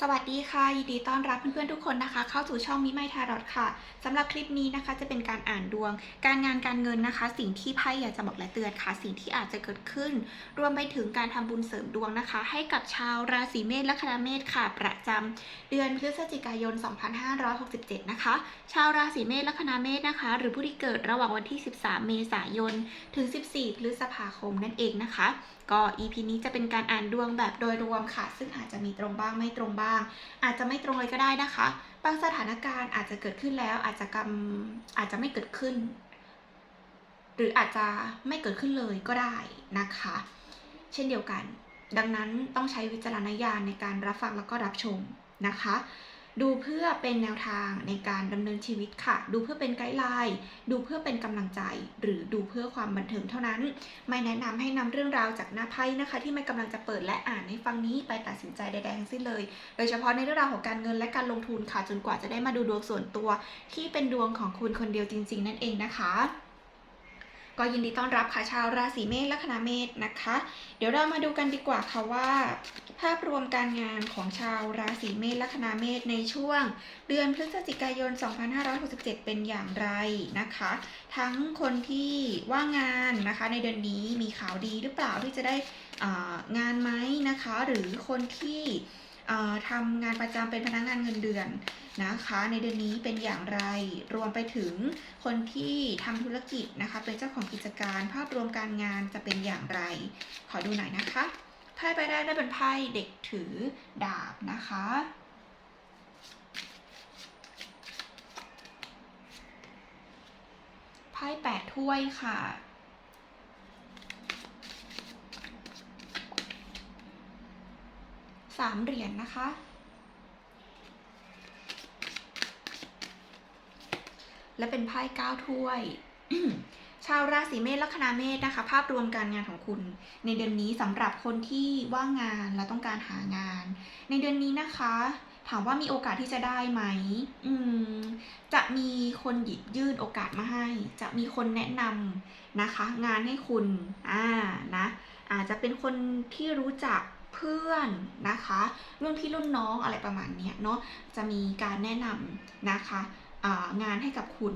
สวัสดีค่ะ ยินดีต้อนรับเพื่อนๆทุกคนนะคะ เข้าสู่ช่องมิไมทารอดค่ะสำหรับคลิปนี้นะคะจะเป็นการอ่านดวง การงานการเงินนะคะ สิ่งที่ไพ่อยากจะบอกและเตือนค่ะ สิ่งที่อาจจะเกิดขึ้น รวมไปถึงการทำบุญเสริมดวงนะคะ ให้กับชาวราศีเมษและคณะเมษค่ะ ประจำเดือนพฤศจิกายน 2567 นะคะ ชาวราศีเมษและคณะเมษนะคะ หรือผู้ที่เกิดระหว่างวันที่ 13 เมษายนถึง 14 พฤษภาคมนั่นเองนะคะ ก็ EP นี้จะเป็นการอ่านดวงแบบโดยรวมค่ะ ซึ่งอาจจะมีตรงบ้างไม่ตรงบ้างอาจจะไม่ตรงเลยก็ได้นะคะ บางสถานการณ์อาจจะเกิดขึ้นแล้ว อาจจะกำอาจจะไม่เกิดขึ้น หรืออาจจะไม่เกิดขึ้นเลยก็ได้นะคะ เช่นเดียวกัน ดังนั้นต้องใช้วิจารณญาณในการรับฟังแล้วก็รับชมนะคะ ดูเพื่อเป็นแนวทางในการดำเนินชีวิตค่ะ ดูเพื่อเป็นไกด์ไลน์ ดูเพื่อเป็นกำลังใจ หรือดูเพื่อความบันเทิงเท่านั้น ไม่แนะนำให้นำเรื่องราวจากหน้าไพ่นะคะ ที่ไม่กำลังจะเปิดและอ่านให้ฟังนี้ไปตัดสินใจใดๆทั้งสิ้นเลย โดยเฉพาะในเรื่องราวของการเงินและการลงทุนค่ะ จนกว่าจะได้มาดูดวงส่วนตัว ที่เป็นดวงของคุณคนเดียวจริง ๆ นั่นเองนะคะ ก็ยินดีต้อนรับค่ะชาวราศีเมษและคณะเมษนะคะ เดี๋ยวเรามาดูกันดีกว่าค่ะว่า ภาพรวมการงานของชาวราศีเมษและคณะเมษในช่วง เดือนพฤศจิกายน 2567 เป็นอย่างไรนะคะ ทั้งคนที่ว่างงานนะคะในเดือนนี้มีข่าวดีหรือเปล่าที่จะได้อ่างานไหมนะคะ หรือคนที่ ทำงานประจำเป็นพนักงานเงินเดือนนะคะ ในเดือนนี้เป็นอย่างไร รวมไปถึงคนที่ทำธุรกิจนะคะ เป็นเจ้าของกิจการภาพรวมการงานจะเป็นอย่างไร ขอดูหน่อยนะคะไพ่ใบแรกได้เป็นไพ่เด็กถือดาบนะคะไพ่แปดถ้วยค่ะ สามเหรียญนะคะ และเป็นไพ่เก้าถ้วย ชาวราศีเมษละคณะเมษนะคะ ภาพรวมการงานของคุณ ในเดือนนี้สำหรับคนที่ว่างงานและต้องการหางาน ในเดือนนี้นะคะ ถามว่ามีโอกาสที่จะได้ไหมอืมจะมีคนหยิบยื่นโอกาสมาให้ จะมีคนแนะนำนะคะ งานให้คุณอ่านะอาจจะเป็นคนที่รู้จัก เพื่อนนะคะรุ่นพี่รุ่นน้องอะไรประมาณนี้เนาะจะมีการแนะนำนะคะงานให้กับคุณ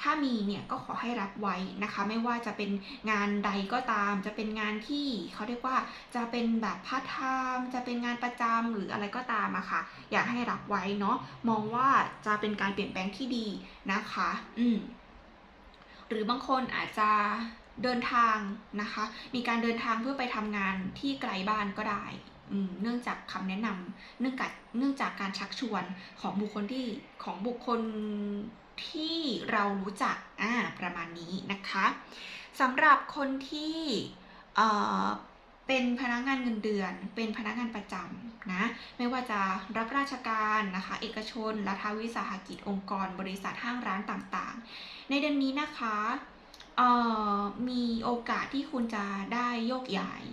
ถ้ามีเนี่ยก็ขอให้รับไว้นะคะ ไม่ว่าจะเป็นงานใดก็ตาม จะเป็นงานที่เขาเรียกว่าจะเป็นแบบพาร์ทไทม์จะเป็นงานประจำหรืออะไรก็ตามอะค่ะ อยากให้รับไว้เนาะมองว่าจะเป็นการเปลี่ยนแปลงที่ดีนะคะ อืมหรือบางคนอาจจะ เดินทางนะคะ มีการเดินทางเพื่อไปทำงานที่ไกลบ้านก็ได้เนื่องจากคำแนะนำเนื่องจากเนื่องจากการชักชวนของบุคคลที่ของบุคคลที่เรารู้จักอ่าประมาณนี้นะคะสำหรับคนที่เอ่อเป็นพนักงานเงินเดือน เป็นพนักงานประจำนะไม่ว่าจะรับราชการนะคะ เอกชนรัฐวิสาหกิจองค์กร บริษัทห้างร้านต่างๆ ในเดือนนี้นะคะ เอ่อมีโอกาสที่คุณจะได้โยกย้าย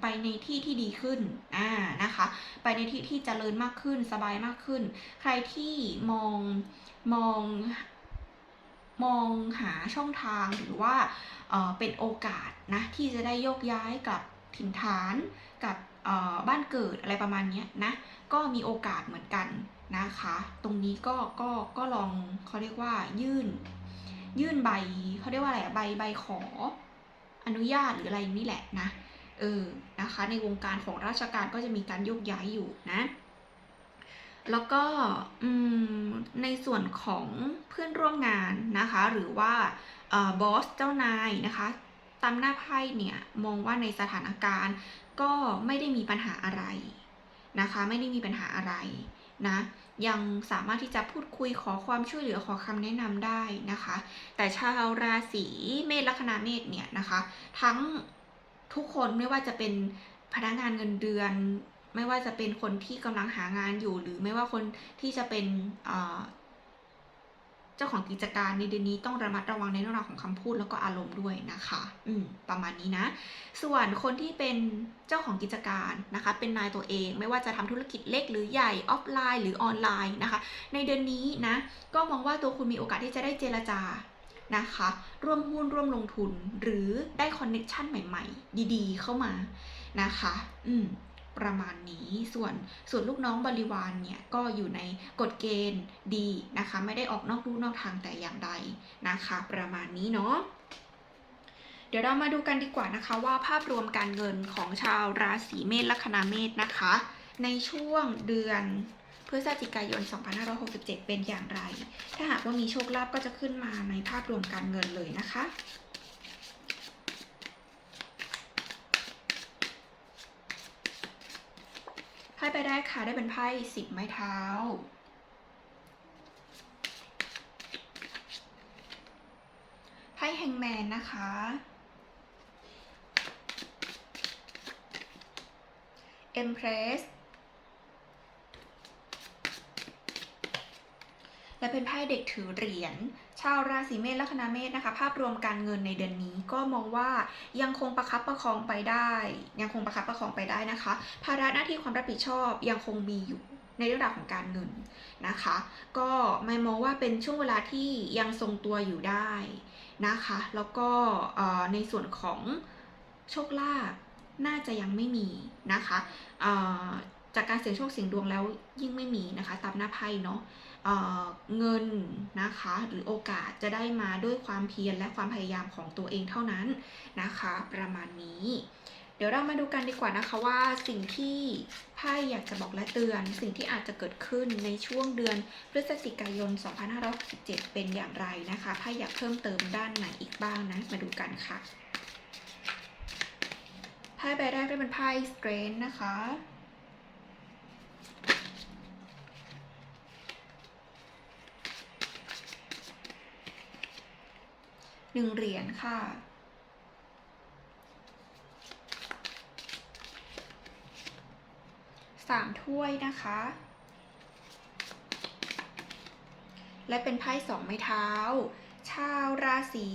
ไปในที่ที่ดีขึ้นอ่านะคะ ไปในที่ที่เจริญมากขึ้นสบายมากขึ้น ใครที่มองมองมองหาช่องทางหรือว่าเเป็นโอกาสนะที่จะได้โยกย้ายกับถิ่นฐานกับบ้านเกิดอะไรประมาณนี้นะ ก็มีโอกาสเหมือนกันนะคะ ตรงนี้ก็ก็ก็ลองเขาเรียกว่ายื่น ยื่นใบเขาเรียกว่าอะไรใบใบขออนุญาตหรืออะไรนี่แหละนะเออนะคะในวงการของราชการก็จะมีการโยกย้ายอยู่นะ แล้วก็ในส่วนของเพื่อนร่วมงานนะคะ หรือว่าออบอสเจ้านายนะคะตามหน้าไพ่เนี่ยมองว่าในสถานการณ์ก็ไม่ได้มีปัญหาอะไรนะคะ ไม่ได้มีปัญหาอะไร นะยังสามารถที่จะพูดคุยขอความช่วยเหลือขอคำแนะนำได้นะคะ แต่ชาวราศีเมษลัคนาเมษเนี่ยนะคะ ทั้งทุกคนไม่ว่าจะเป็นพนักงานเงินเดือน ไม่ว่าจะเป็นคนที่กำลังหางานอยู่ หรือไม่ว่าคนที่จะเป็นเอ่อ จ้าของกิจการในเดือนนี้ต้องระมัดระวังในเรื่องราวของคำพูดแล้วก็อารมณ์ด้วยนะคะ อืมประมาณนี้นะ ส่วนคนที่เป็นเจ้าของกิจการนะคะ เป็นนายตัวเองไม่ว่าจะทำธุรกิจเล็กหรือใหญ่ออฟไลน์ หรือออนไลน์นะคะ ในเดือนนี้นะ ก็มองว่าตัวคุณมีโอกาสที่จะได้เจรจานะคะ ร่วมหุ้นร่วมลงทุนหรือได้คอนเน็ชันใหม่ ๆ ดี ๆ เข้ามานะคะ อืม ประมาณนี้ ส่วนส่วนลูกน้องบริวารเนี่ยก็อยู่ในกฎเกณฑ์ดีนะคะ ไม่ได้ออกนอกลู่นอกทางแต่อย่างใดนะคะ ประมาณนี้เนาะเดี๋ยวเรามาดูกันดีกว่านะคะว่าภาพรวมการเงินของชาวราศีเมษลัคนาเมษนะคะ ในช่วงเดือนพฤศจิกายน 2567 เป็นอย่างไร ถ้าหากว่ามีโชคลาภก็จะขึ้นมาในภาพรวมการเงินเลยนะคะ พ่ไปได้ค่ะได้เป็นไพ่สิบไม้เท้า ไพ่แฮงแมนนะคะ เอ็มเพรส และเป็นไพ่เด็กถือเหรียญ ชาวราศีเมษลัคนาเมษนะคะ ภาพรวมการเงินในเดือนนี้ก็มองว่ายังคงประคับประคองไปได้ ยังคงประคับประคองไปได้นะคะ ภาระหน้าที่ความรับผิดชอบยังคงมีอยู่ในเรื่องราวของการเงินนะคะ ก็ไม่มองว่าเป็นช่วงเวลาที่ยังทรงตัวอยู่ได้นะคะ แล้วก็ในส่วนของโชคลาภน่าจะยังไม่มีนะคะจากการเสี่ยงโชคเสี่ยงดวงแล้วยิ่งไม่มีนะคะ ตามหน้าไพ่เนาะ เเงินนะคะ หรือโอกาสจะได้มาด้วยความเพียรและความพยายามของตัวเองเท่านั้นนะคะ ประมาณนี้ เดี๋ยวเรามาดูกันดีกว่านะคะว่าสิ่งที่ไพ่อยากจะบอกและเตือน สิ่งที่อาจจะเกิดขึ้นในช่วงเดือนพฤศจิกายน 2567 เป็นอย่างไรนะคะไพ่อยากเพิ่มเติมด้านไหนอีกบ้างนะมาดูกันค่ะไพ่ใบแรกได้เป็นไพ่ Strength นะคะ หนึ่งเหรียญค่ะ สามถ้วยนะคะ และเป็นไพ่สองไม้เท้า ชาวราศี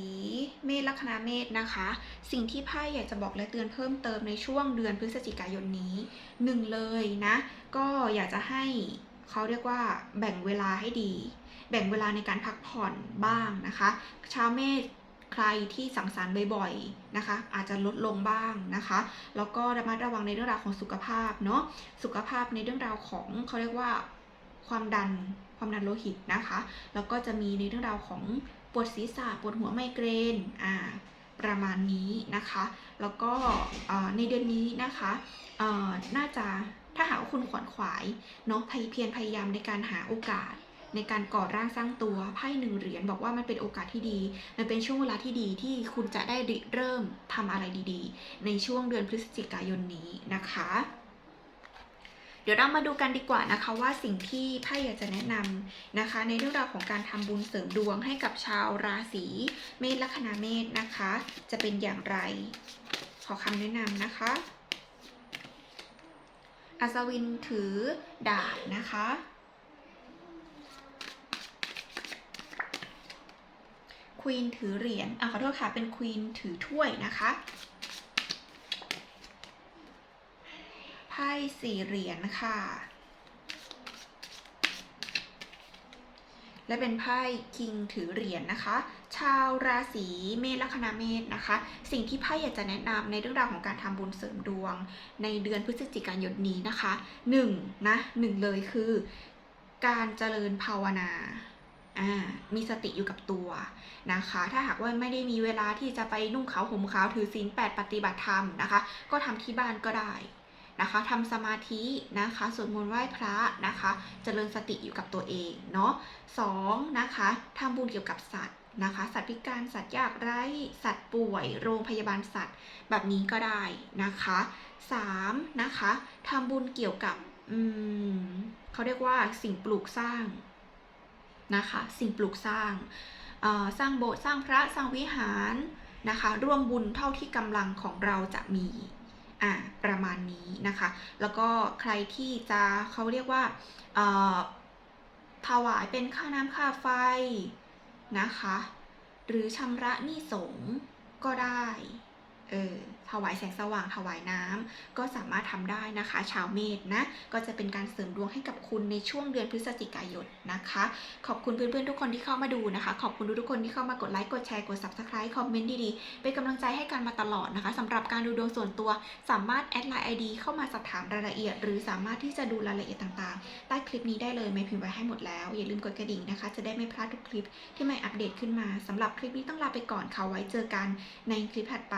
เมษลัคนาเมษนะคะ สิ่งที่ไพ่อยากจะบอกและเตือนเพิ่มเติมในช่วงเดือนพฤศจิกายนนี้หนึ่งเลยนะ ก็อยากจะให้เขาเรียกว่าแบ่งเวลาให้ดี แบ่งเวลาในการพักผ่อนบ้างนะคะ ชาวเมษ ใครที่สังสรรค์บ่อยๆนะคะ อาจจะลดลงบ้างนะคะ แล้วก็ระมัดระวังในเรื่องราวของสุขภาพเนาะสุขภาพในเรื่องราวของเขาเรียกว่าความดันความดันโลหิตนะคะ แล้วก็จะมีในเรื่องราวของปวดศีรษะปวดหัวไมเกรนอ่าประมาณนี้นะคะ แล้วก็ในเดือนนี้นะคะน่าจะถ้าหากว่าคุณขวนขวายเนาะพยเพียรพยายามในการหาโอกาส ในการก่อร่างสร้างตัวไพ่หนึ่งเหรียญบอกว่ามันเป็นโอกาสที่ดี มันเป็นช่วงเวลาที่ดีที่คุณจะได้เริ่มทำอะไรดีๆ ในช่วงเดือนพฤศจิกายนนี้นะคะ เดี๋ยวเรามาดูกันดีกว่านะคะว่าสิ่งที่ไพ่อยากจะแนะนำนะคะ ในเรื่องราวของการทำบุญเสริมดวงให้กับชาวราศีเมษลัคนาเมษนะคะ จะเป็นอย่างไร ขอคำแนะนำนะคะอัศวินถือดาบนะคะ ค วีนถือเหรียญอะขอโทษค่ะ เป็นควีนถือถ้วยนะคะ ไพ่สี่เหรียญค่ะ และเป็นไพ่คิงถือเหรียญนะคะ ชาวราศีเมษลัคนาเมษนะคะ สิ่งที่ไพ่อยากจะแนะนำในเรื่องราวของการทำบุญเสริมดวง ในเดือนพฤศจิกายนนี้นะคะหนึ่งนะหนึ่งเลยคือ การเจริญภาวนา มีสติอยู่กับตัวนะคะ ถ้าหากว่าไม่ได้มีเวลาที่จะไปนุ่งขาวห่มขาวถือศีลแปดปฏิบัติธรรมนะคะ ก็ทำที่บ้านก็ได้นะคะทำสมาธินะคะสวดมนต์ไหว้พระนะคะเจริญสติอยู่กับตัวเองเนาะสองนะคะทำบุญเกี่ยวกับสัตว์นะคะ สัตว์พิการสัตว์ยากไร้ สัตว์ป่วย โรงพยาบาลสัตว์แบบนี้ก็ได้นะคะสามนะคะทำบุญเกี่ยวกับอืมเขาเรียกว่าสิ่งปลูกสร้าง นะคะ สิ่งปลูกสร้าง สร้างโบสถ์สร้างพระสร้างวิหารนะคะ ร่วมบุญเท่าที่กำลังของเราจะมีอ่าประมาณนี้นะคะ แล้วก็ใครที่จะเขาเรียกว่าถวายเป็นค่าน้ำค่าไฟนะคะ หรือชำระหนี้สงก็ได้ เออถวายแสงสว่างถวายน้ำก็สามารถทำได้นะคะ ชาวเมษนะ ก็จะเป็นการเสริมดวงให้กับคุณในช่วงเดือนพฤศจิกายนนะคะ ขอบคุณเพื่อนๆทุกคนที่เข้ามาดูนะคะ ขอบคุณทุกคนที่เข้ามากดไลค์กดแชร์กด subscribe คอมเมนต์ดีๆเป็นกำลังใจให้กันมาตลอดนะคะสำหรับการดูดวงส่วนตัวสามารถแอดไลน์ ID เข้ามาสอบถามรายละเอียด หรือสามารถที่จะดูรายละเอียดต่างๆ ใต้คลิปนี้ได้เลยไม่พิมพ์ไว้ให้หมดแล้วอย่าลืมกดกระดิ่งนะคะ จะได้ไม่พลาดทุกคลิปที่ไม่อัปเดตขึ้นมาสำหรับคลิปนี้ต้องลาไปก่อนค่ะไว้เจอกันในคลิปถัดไป